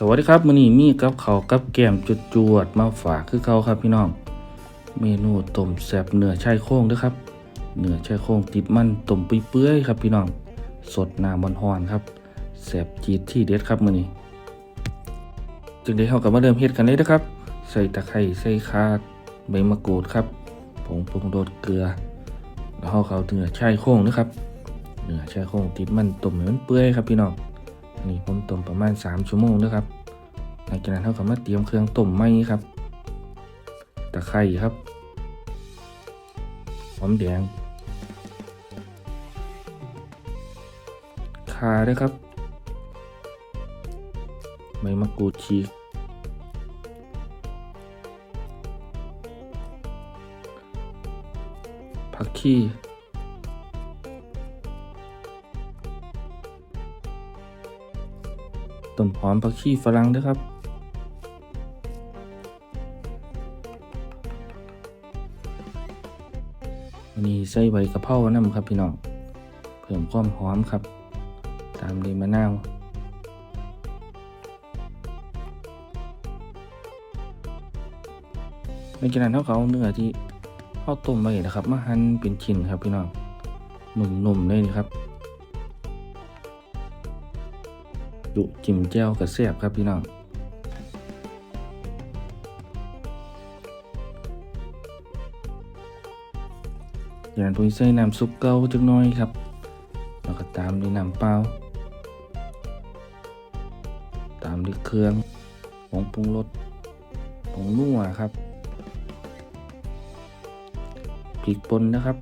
สวัสดีครับมื้อนี้มีกับเขาวกับแกมจุดจวดมาฝากคือเก่าครับพี่น้อง เมนูต้มแซ่บเนื้อชายโครงด้อครับเนื้อชายโครงติดมันต้มเปื่อยๆครับพี่น้อง สดน้ำร้อนครับแซ่บจี๊ดที่เด็ดครับมื้อนี้ จึงได้เฮากับมาเริ่มเฮ็ดกันเลยนะครับ ใส่ตะไคร้ใส่ข่าใบมะกรูดครับผงปรุงรสเกลือ แล้วเฮาเอาเนื้อชายโครงนะครับเนื้อชายโครงติดมันต้มให้มันเปื่อยครับพี่น้อง นนี้ผมต้มประมาณ 3 ชั่วโมงนะครับหลังจากนั้นเราก็มาเตรียมเครื่องต้มไม้ครับ ตะไคร้ครับหอมแดงข่าด้วยครับ ใบมะกรูดฉีกผักชี ต้นหอมผักชีฝรั่งด้วยครับ วันนี้ใส่ใบกระเพราน้ำครับพี่น้อง เพิ่มความหอมครับ ตามด้วยมะนาวในขณะนั้นเขาเอาเนื้อที่เข้าต้มไว้นะครับ มาหั่นเป็นชิ้นครับพี่น้อง หนุ่มๆเลยนี่ครับ จุจิ้มแจ่วกับแซ่บครับพี่น้องอย่างนั้นผมใส่น้ำซุปเกาจักน้อยครับแล้วก็ตามด้วยน้ำเปล่าตามด้วยเครื่องผงปรุงรสผงนัวครับพริกป่นนะครับ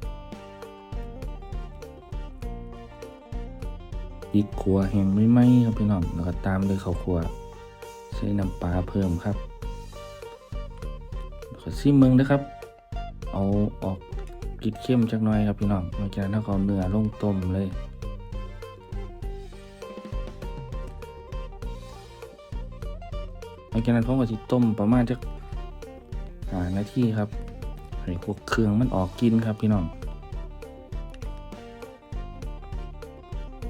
ริกขัวแห้งไม่ไหมครับพี่น้องแล้วก็ตามด้วยข้าวขัวใส่น้ำปลาเพิ่มครับแล้วก็ซิมเมืองนะครับ เอาออกกิดเข้มจักหน่อยครับพี่น้องหลังจากนั้นเราก็เอาเนื้อลงต้มเลยหลังจากนั้นผมก็สิต้มประมาณจักหานาทีครับให้พวกเครื่องมันออกกินครับพี่น้อง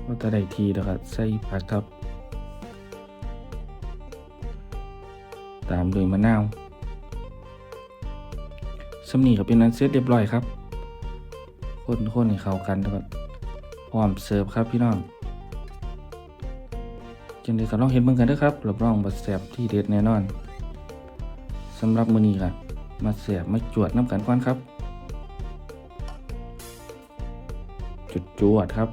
ว่าจะได้ทีแล้วก็ใส่ผักครับ ตามด้วยมะนาวสำนีก็เป็นอันเสร็จเรียบร้อยครับ คนๆให้เข้ากันแล้วก็พร้อมเสิร์ฟครับพี่น้องจังไดก็ลองเห็นเบิ่งกันเด้อครับรับรองบ่แซ่บที่เด็ดแน่นอนสำหรับมื้อนี้ก็มาแซ่บมาจวดน้ำกันก่อนครับ จุดจวดครับ